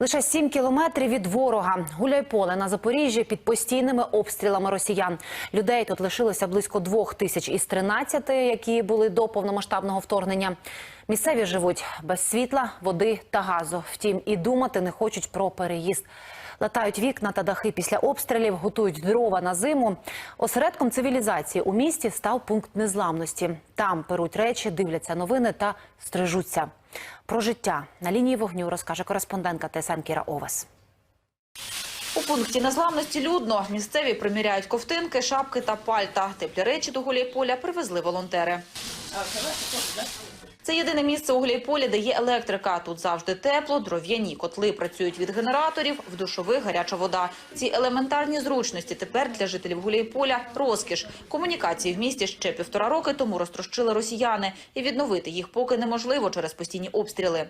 Лише 7 кілометрів від ворога. Гуляйполе на Запоріжжі під постійними обстрілами росіян. Людей тут лишилося близько двох тисяч із 13, які були до повномасштабного вторгнення. Місцеві живуть без світла, води та газу. Втім, і думати не хочуть про переїзд. Латають вікна та дахи після обстрілів, готують дрова на зиму. Осередком цивілізації у місті став пункт незламності. Там перуть речі, дивляться новини та стрижуться. Про життя на лінії вогню розкаже кореспондентка ТСН Кіра Овес. У пункті незламності людно. Місцеві приміряють ковтинки, шапки та пальта. Теплі речі до Гуляйполя привезли волонтери. Це єдине місце у Гуляйполі, де є електрика. Тут завжди тепло, дров'яні котли працюють від генераторів, в душових гаряча вода. Ці елементарні зручності тепер для жителів Гуляйполя – розкіш. Комунікації в місті ще півтора роки тому розтрощили росіяни. І відновити їх поки неможливо через постійні обстріли.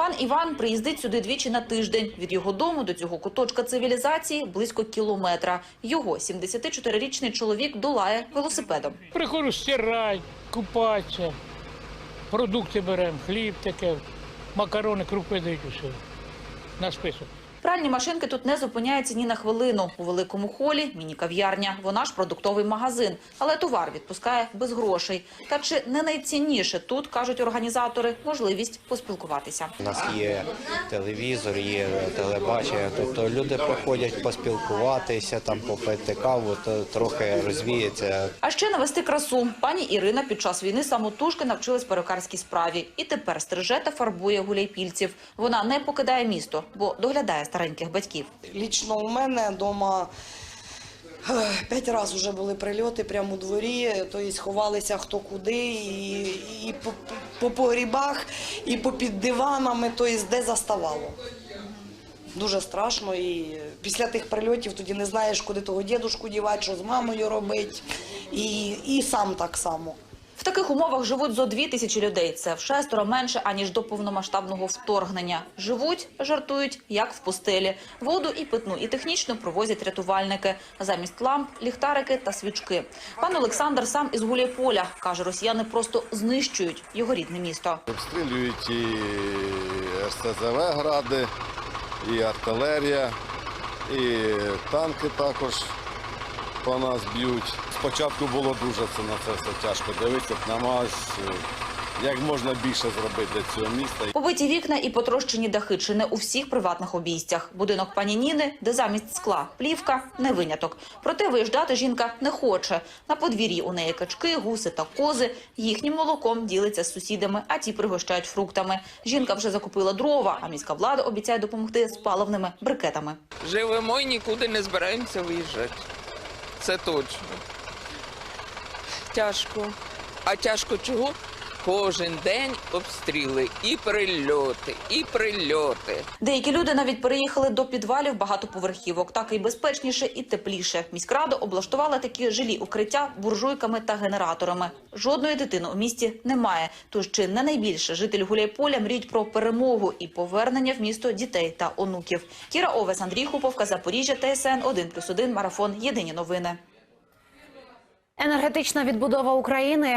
Пан Іван приїздить сюди двічі на тиждень. Від його дому до цього куточка цивілізації близько кілометра. Його 74-річний чоловік долає велосипедом. Приходжу стирати, купатися, продукти беремо, хліб таке, макарони, крупи дають усе. На список. Пральні машинки тут не зупиняються ні на хвилину. У великому холі міні-кав'ярня. Вона ж продуктовий магазин. Але товар відпускає без грошей. Та чи не найцінніше тут, кажуть організатори, можливість поспілкуватися. У нас є телевізор, є телебачення. Тобто люди приходять поспілкуватися, там попити каву, то трохи розвіється. А ще навести красу. Пані Ірина під час війни самотужки навчилась перукарській справі. І тепер стриже та фарбує гуляйпільців. Вона не покидає місто, бо доглядає стареньких батьків. Лічно у мене вдома п'ять разів вже були прильоти прямо у дворі, тобто ховалися хто куди, і, і по, по погрібах, і по під диванами, тобто де заставало. Дуже страшно, і після тих прильотів тоді не знаєш, куди того дідушку дівати, що з мамою робити, і, і сам так само. Таких умовах живуть зо дві тисячі людей. Це в шестеро менше, аніж до повномасштабного вторгнення. Живуть, жартують, як в пустелі. Воду і питну, і технічно провозять рятувальники. Замість ламп, ліхтарики та свічки. Пан Олександр сам із Гуляйполя. Каже, росіяни просто знищують його рідне місто. Обстрілюють і РСЗВ гради, і артилерія, і танки також по нас б'ють. Спочатку було дуже це на це все тяжко дивитися, намагаюсь е, як можна більше зробити для цього міста. Побиті вікна і потрощені дахи чи не у всіх приватних обійстях. Будинок пані Ніни, де замість скла плівка, не виняток. Проте виїжджати жінка не хоче. На подвір'ї у неї качки, гуси та кози. Їхнім молоком ділиться з сусідами, а ті пригощають фруктами. Жінка вже закупила дрова, а міська влада обіцяє допомогти з паливними брикетами. Живемо і нікуди не збираємося виїжджати. Це точно. Тяжко. А тяжко чого? Кожен день обстріли, і прильоти, і прильоти. Деякі люди навіть переїхали до підвалів багатоповерхівок. Так і безпечніше, і тепліше. Міськрада облаштувала такі жилі укриття буржуйками та генераторами. Жодної дитини у місті немає. Тож чи не найбільше жителі Гуляйполя мріють про перемогу і повернення в місто дітей та онуків. Кіра Овес, Андрій Хуповка, Запоріжжя, ТСН 1+,1, Марафон. Єдині новини. Енергетична відбудова України